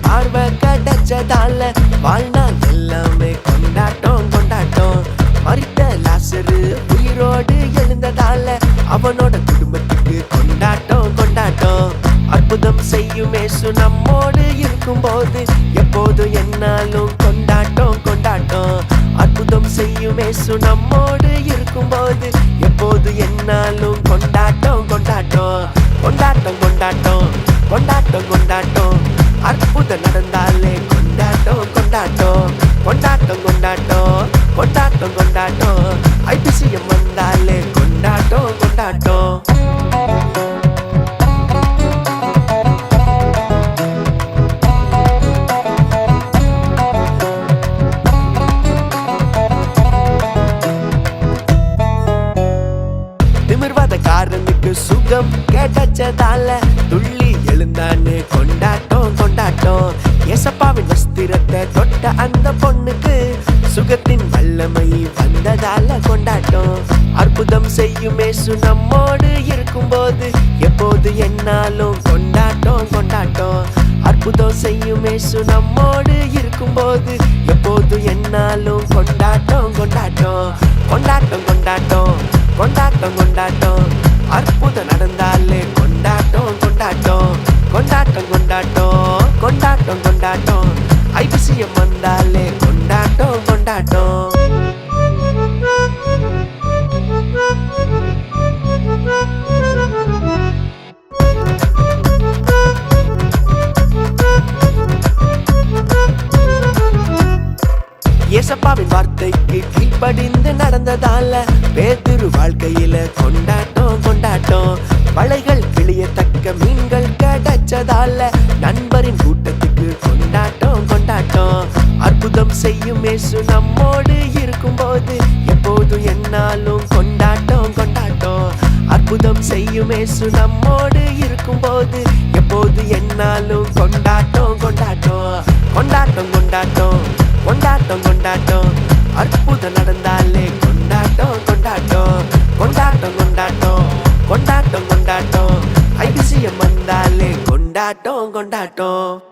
பார்வை கிடைச்சதால வாழ்நாள் எல்லாமே கொண்டாட்டம் கொண்டாட்டம். மறித்த லாசரு உயிரோடு எழுந்ததால அவனோட குடும்பத்துக்கு கொண்டாட்டம் கொண்டாட்டம். அற்புதம் செய்யும் ஏசு நம்மோடு இருக்கும் போது எப்போதும் என்னாலும் கொண்டாட்டம் கொண்டாட்டம். அற்புதம் செய்யும் ஏசு நம்மோடு இருக்கும் போது எப்போது என்னாலும் கொண்டாட்டம் கொண்டாட்டம். கொண்டாட்டம் கொண்டாட்டம். கொண்டாட்டம் கொண்டாட்டம். அற்புதம் நடந்தாலே கொண்டாட்டம் கொண்டாட்டம் கொண்டாட்டம் கொண்டாட்டம் கொண்டாட்டம் கொண்டாட்டம் ஐபிசிஎம் வந்தாலே கொண்டாட்டம் கொண்டாட்டம் திமிர்வாத காரனுக்கு சுகம் கேட்டச்சதால துள்ளி எழுந்தான்னு கொண்டாட்டம் கொண்டாட்டம் வஸ்திரத்தை அந்த பொண்ணுக்கு சுகத்தின் வல்லமை வந்ததால கொண்டாட்டம். அற்புதம் செய்யுமே இயேசு நம்மோடு இருக்கும்போது எப்போது என்னாலும் கொண்டாட்டம் கொண்டாட்டம். அற்புதம் செய்யுமே இயேசு நம்மோடு இருக்கும்போது எப்போது என்னாலும் கொண்டாட்டம் கொண்டாட்டம். கொண்டாட்டம் கொண்டாட்டம் கொண்டாட்டம் கொண்டாட்டம். அற்புதம் நடந்தாலே கொண்டாட்டம் கொண்டாட்டம். கொண்டாட்டம் கொண்டாட்டம் கொண்டாட்டம் கொண்டாட்டம். ஐபிசிஎம் வந்தாலே கொண்டாட்டம் கொண்டாட்டம். ஏசப்பாவின் வார்த்தைக்கு கீழ்ப்படிந்து நடந்ததால பேதுரு வாழ்க்கையில கொண்டாட்டம் கொண்டாட்டம். வலைகள் கிளியத்தக்க மீன்கள் கிடைச்சதால நண்பரின் கூட்டத்துக்கு அற்புதம் செய்யும் இயேசு நம்மோடு இருக்கும்போது எப்போதும் என்னாலும் கொண்டாட்டம் கொண்டாட்டம். அற்புதம் செய்யும் இயேசு நம்மோடு இருக்கும்போது எப்போது என்னாலும் கொண்டாட்டம் கொண்டாட்டம். கொண்டாட்டம் கொண்டாட்டம். கொண்டாட்டம் கொண்டாட்டம். அற்புதம் நடந்தாலே கொண்டாட்டம் கொண்டாட்டம். கொண்டாட்டம் கொண்டாட்டம். கொண்டாட்டம் கொண்டாட்டம். ஐபிசிஎம் வந்தாலே கொண்டாட்டம் கொண்டாட்டம்.